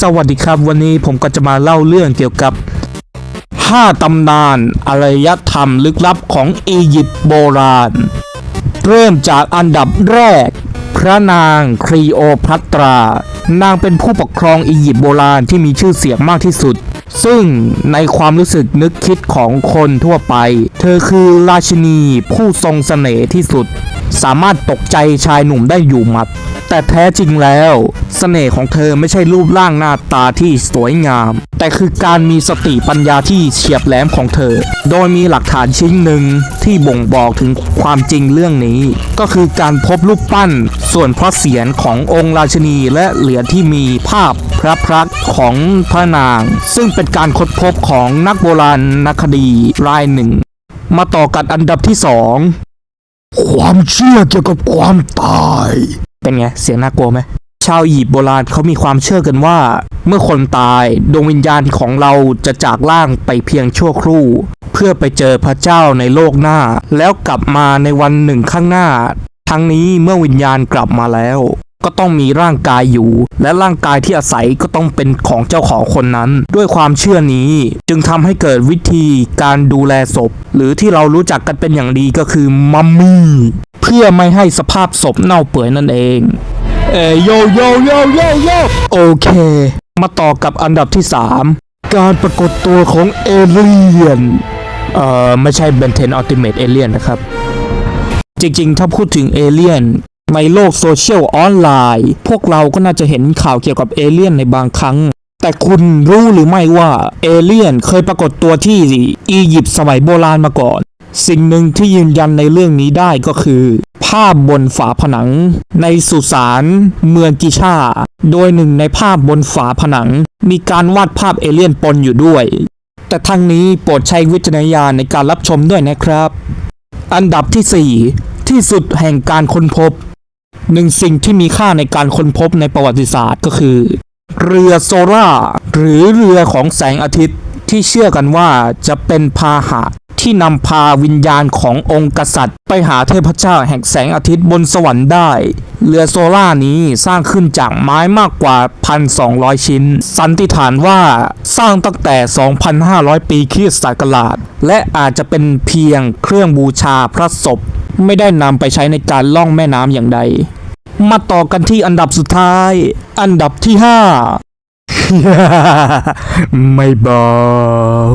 สวัสดีครับวันนี้ผมก็จะมาเล่าเรื่องเกี่ยวกับ 5 ตำนานอารยธรรมลึกลับของอียิปต์โบราณ เริ่มจากอันดับแรก พระนางครีโอพัตรา นางเป็นผู้ปกครองอียิปต์โบราณที่มีชื่อเสียงมากที่สุด ซึ่งในความรู้สึกนึกคิดของคนทั่วไป เธอคือราชินีผู้ทรงเสน่ห์ที่สุด สามารถตกใจชายหนุ่มได้อยู่หมัด แต่แท้จริงแล้วเสน่ห์ของเธอไม่ใช่รูปร่างหน้าตาที่สวยงาม แต่คือการมีสติปัญญาที่เฉียบแหลมของเธอ โดยมีหลักฐานชิ้นหนึ่งที่บ่งบอกถึงความจริงเรื่องนี้ ก็คือการพบรูปปั้น ส่วนพระเศียรขององค์ราชินีและเหรียญที่มีภาพพระพักตร์ของพระนาง ซึ่งเป็นการค้นพบของนักโบราณนักคดีรายหนึ่งมาต่อกันอันดับที่สอง ความเชื่อเกี่ยวกับความตาย เป็นไง เสียงน่ากลัวไหม ชาวอียิปต์โบราณเขามีความเชื่อกันว่า เมื่อคนตายดวงวิญญาณของเราจะจากร่างไปเพียงชั่วครู่ เพื่อไปเจอพระเจ้าในโลกหน้า แล้วกลับมาในวันหนึ่งข้างหน้า ทั้งนี้เมื่อวิญญาณกลับมาแล้ว ก็ต้องมีร่างกายอยู่ และร่างกายที่อาศัยก็ต้องเป็นของเจ้าของคนนั้น ด้วยความเชื่อนี้จึงทำให้เกิดวิธีการดูแลศพ หรือที่เรารู้จักกันเป็นอย่างดีก็คือมัมมี่เพื่อไม่ให้สภาพศพเน่าเปื่อยนั่นเองเอยโยโยโยโยโยโอเค มาต่อกับอันดับที่ 3 การปรากฏตัวของเอเลียนเอ่อไม่ใช่เบนเทนอัลติเมทเอเลียนนะครับ จริงๆ ถ้าพูดถึงเอเลียน ในโลกโซเชียลออนไลน์ พวกเราก็น่าจะเห็นข่าวเกี่ยวกับเอเลี่ยนในบางครั้ง แต่คุณรู้หรือไม่ว่าเอเลี่ยนเคยปรากฏตัวที่อียิปต์สมัยโบราณมาก่อน สิ่งหนึ่งที่ยืนยันในเรื่องนี้ได้ก็คือ ภาพบนฝาผนัง ในสุสานเมืองกิชา โดยหนึ่งในภาพบนฝาผนัง มีการวาดภาพเอเลี่ยนปนอยู่ด้วย แต่ทั้งนี้โปรดใช้วิจารณญาณในการรับชมด้วยนะครับ อันดับที่ 4 ที่สุดแห่งการค้นพบ หนึ่งสิ่งที่มีค่าในการค้นพบในประวัติศาสตร์ก็คือ เรือโซล่าหรือเรือของแสงอาทิตย์ที่เชื่อกันว่าจะเป็นพาหะที่นำพาวิญญาณขององค์กษัตริย์ ไปหาเทพเจ้าแห่งแสงอาทิตย์บนสวรรค์ได้ เรือโซล่านี้สร้างขึ้นจากไม้มากกว่า 1,200 ชิ้น สันนิษฐานว่าสร้างตั้งแต่ 2,500 ปีคริสต์ศักราช และอาจจะเป็นเพียงเครื่องบูชาพระศพ ไม่ได้นำไปใช้ในการล่องแม่น้ำอย่างใด มาต่อกันที่อันดับสุดท้าย อันดับที่ห้า ไม่บอก